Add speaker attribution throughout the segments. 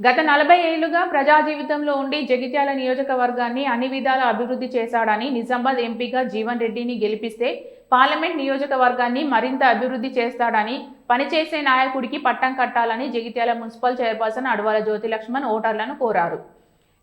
Speaker 1: గత నలభై ఏళ్ళుగా ప్రజా జీవితంలో ఉండి జగిత్యాల నియోజకవర్గాన్ని అన్ని విధాల అభివృద్ధి చేశాడని నిజామాబాద్ ఎంపీగా జీవన్ రెడ్డిని గెలిపిస్తే పార్లమెంట్ నియోజకవర్గాన్ని మరింత అభివృద్ధి చేస్తాడని పనిచేసే నాయకుడికి పట్టం కట్టాలని జగిత్యాల మున్సిపల్ చైర్పర్సన్ అడవాల జ్యోతి లక్ష్మణ్ ఓటర్లను కోరారు.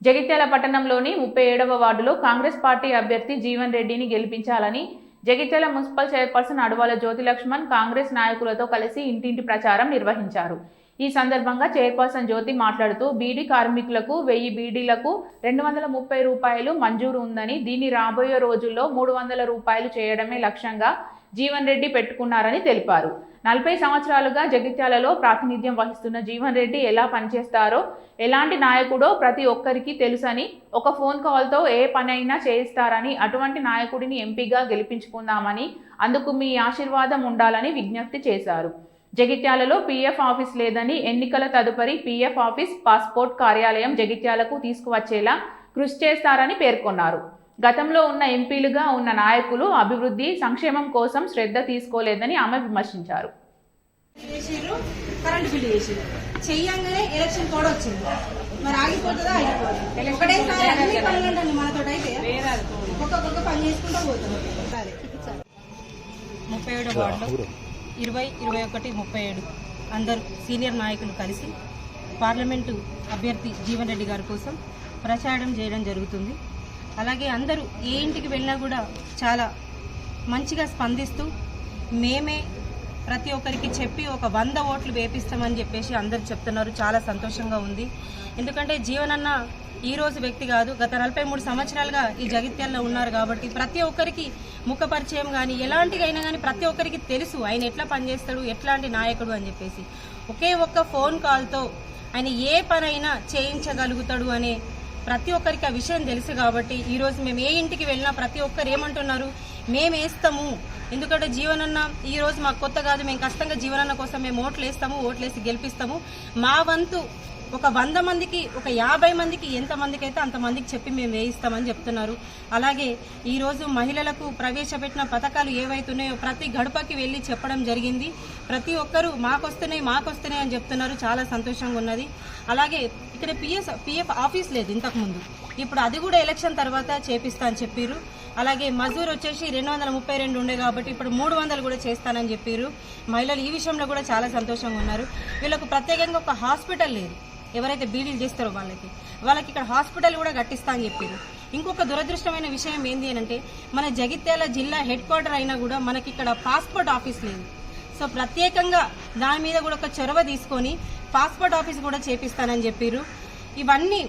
Speaker 1: జగిత్యాల పట్టణంలోని ముప్పై ఏడవ వార్డులో కాంగ్రెస్ పార్టీ అభ్యర్థి జీవన్ రెడ్డిని గెలిపించాలని జగిత్యాల మున్సిపల్ చైర్పర్సన్ అడవాల జ్యోతి లక్ష్మణ్ కాంగ్రెస్ నాయకులతో కలిసి ఇంటింటి ప్రచారం నిర్వహించారు. ఈ సందర్భంగా చైర్పర్సన్ జ్యోతి మాట్లాడుతూ బీడీ కార్మికులకు వెయ్యి బీడీలకు రెండు వందల ముప్పై రూపాయలు మంజూరు ఉందని దీన్ని రాబోయే రోజుల్లో మూడు వందల రూపాయలు చేయడమే లక్ష్యంగా జీవన్ రెడ్డి పెట్టుకున్నారని తెలిపారు. నలభై సంవత్సరాలుగా జగిత్యాలలో ప్రాతినిధ్యం వహిస్తున్న జీవన్ రెడ్డి ఎలా పనిచేస్తారో ఎలాంటి నాయకుడో ప్రతి ఒక్కరికి తెలుసని ఒక ఫోన్ కాల్తో ఏ పనైనా చేయిస్తారని అటువంటి నాయకుడిని ఎంపీగా గెలిపించుకుందామని అందుకు మీ ఆశీర్వాదం ఉండాలని విజ్ఞప్తి చేశారు. జగిత్యాలలో పీఎఫ్ ఆఫీస్ లేదని ఎన్నికల తదుపరి పీఎఫ్ ఆఫీస్ పాస్పోర్ట్ కార్యాలయం జగిత్యాలకు తీసుకువచ్చేలా కృషి చేస్తారని పేర్కొన్నారు. గతంలో ఉన్న ఎంపీలుగా ఉన్న నాయకులు అభివృద్ధి సంక్షేమం కోసం శ్రద్ధ తీసుకోలేదని ఆమె విమర్శించారు.
Speaker 2: కరెంట్ బిల్లు చేసిర్రు. చెయ్యంగానే ఎలక్షన్ కోడ్ వచ్చింది. మరి ఆగిపోతుందా ఆగిపోతుంది ఒకటేసారి అన్ని పనులు ఉంటుంది మనతో అయితే. ఒక్కొక్క పని చేసుకుంటూ పోతుంది ముప్పై ఏడో వార్డులో ఇరవై ఇరవై ఒకటి ముప్పై ఏడు. అందరు సీనియర్ నాయకులు కలిసి పార్లమెంటు అభ్యర్థి జీవన్ రెడ్డి గారి కోసం ప్రచారం చేయడం జరుగుతుంది. అలాగే అందరూ ఏ ఇంటికి వెళ్ళినా కూడా చాలా మంచిగా స్పందిస్తూ మేమే ప్రతి ఒక్కరికి చెప్పి ఒక వంద ఓట్లు వేపిస్తామని చెప్పేసి అందరు చెప్తున్నారు. చాలా సంతోషంగా ఉంది. ఎందుకంటే జీవనన్న ఈ రోజు వ్యక్తి కాదు. గత నలభై మూడు సంవత్సరాలుగా ఈ జగిత్యాల్లో ఉన్నారు కాబట్టి ప్రతి ఒక్కరికి ముఖ పరిచయం కానీ ఎలాంటిగా కానీ ప్రతి ఒక్కరికి తెలుసు. ఆయన ఎట్లా పనిచేస్తాడు ఎట్లాంటి నాయకుడు అని చెప్పేసి. ఒకే ఒక్క ఫోన్ కాల్తో ఆయన ఏ పనైనా చేయించగలుగుతాడు అనే ప్రతి ఒక్కరికి ఆ విషయం తెలుసు కాబట్టి ఈ రోజు మేము ఏ ఇంటికి వెళ్ళినా ప్రతి ఒక్కరు ఏమంటున్నారు? మేము వేస్తాము ఎందుకంటే జీవనన్న ఈ రోజు మాకు కొత్త కాదు. మేము కష్టంగా జీవనన్న కోసం మేము ఓట్లు వేస్తాము ఓట్లు వేసి గెలిపిస్తాము. మా వంతు ఒక వంద మందికి ఒక యాభై మందికి ఎంత మందికి అయితే అంతమందికి చెప్పి మేము వేయిస్తామని చెప్తున్నారు. అలాగే ఈరోజు మహిళలకు ప్రవేశపెట్టిన పథకాలు ఏవైతున్నాయో ప్రతి గడపకి వెళ్ళి చెప్పడం జరిగింది. ప్రతి ఒక్కరూ మాకొస్తున్నాయి మాకొస్తున్నాయి అని చెప్తున్నారు. చాలా సంతోషంగా ఉన్నది. అలాగే ఇక్కడ పిఎస్ పిఎఫ్ ఆఫీస్ లేదు ఇంతకుముందు. ఇప్పుడు అది కూడా ఎలక్షన్ తర్వాత చేపిస్తా అని చెప్పారు అలాగే మజూర్ వచ్చేసి రెండు వందల ముప్పై రెండు ఉండే కాబట్టి ఇప్పుడు మూడు వందలు కూడా చేస్తానని చెప్పారు మహిళలు ఈ విషయంలో కూడా చాలా సంతోషంగా ఉన్నారు. వీళ్ళకు ప్రత్యేకంగా ఒక హాస్పిటల్ లేదు. ఎవరైతే బీడీలు చేస్తారో వాళ్ళకి. వాళ్ళకి ఇక్కడ హాస్పిటల్ కూడా కట్టిస్తా అని చెప్పారు ఇంకొక దురదృష్టమైన విషయం ఏంది అని అంటే మన జగిత్యాల జిల్లా హెడ్ క్వార్టర్ అయినా కూడా మనకి ఇక్కడ పాస్పోర్ట్ ఆఫీస్ లేదు. సో ప్రత్యేకంగా దాని మీద కూడా ఒక చొరవ తీసుకొని పాస్పోర్ట్ ఆఫీస్ కూడా చేపిస్తానని చెప్పారు ఇవన్నీ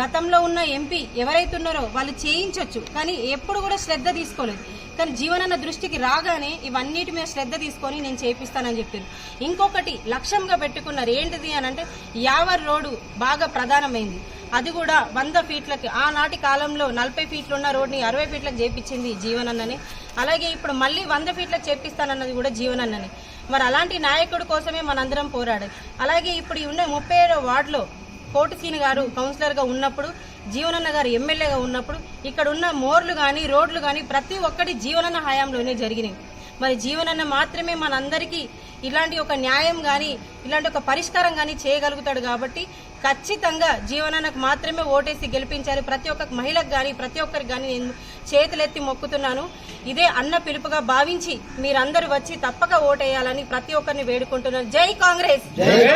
Speaker 2: గతంలో ఉన్న ఎంపీ ఎవరైతే ఉన్నారో వాళ్ళు చేయించవచ్చు కానీ ఎప్పుడు కూడా శ్రద్ధ తీసుకోలేదు. కానీ జీవనన్న దృష్టికి రాగానే ఇవన్నిటి మీద శ్రద్ధ తీసుకొని నేను చేపిస్తానని చెప్పారు ఇంకొకటి లక్ష్యంగా పెట్టుకున్నారు. ఏంటిది అని అంటే యావర్ రోడ్డు బాగా ప్రధానమైంది. అది కూడా వంద ఫీట్లకి. ఆనాటి కాలంలో నలభై ఫీట్లు ఉన్న రోడ్ని అరవై ఫీట్లకు చేపించింది జీవనన్నని. అలాగే ఇప్పుడు మళ్ళీ వంద ఫీట్లకు చేపిస్తానన్నది కూడా జీవనన్నని. మరి అలాంటి నాయకుడి కోసమే మనందరం పోరాడాలి. అలాగే ఇప్పుడు ఉన్న ముప్పై ఏడో వార్డులో కోటిసీని గారు కౌన్సిలర్గా ఉన్నప్పుడు జీవనన్న గారు ఎమ్మెల్యేగా ఉన్నప్పుడు ఇక్కడ ఉన్న మోర్లు గాని రోడ్లు గాని ప్రతి ఒక్కటి జీవనన్న హయాంలోనే జరిగినాయి. మరి జీవనన్న మాత్రమే మనందరికీ ఇలాంటి ఒక న్యాయం గాని ఇలాంటి ఒక పరిష్కారం గాని చేయగలుగుతాడు కాబట్టి ఖచ్చితంగా జీవనన్నకు మాత్రమే ఓటేసి గెలిపించాలి ప్రతి ఒక్క మహిళకు కానీ ప్రతి ఒక్కరికి కానీ నేను చేతులెత్తి మొక్కుతున్నాను. ఇదే అన్న పిలుపుగా భావించి మీరందరూ వచ్చి తప్పక ఓటేయాలని ప్రతి ఒక్కరిని వేడుకుంటున్నాను. జై కాంగ్రెస్!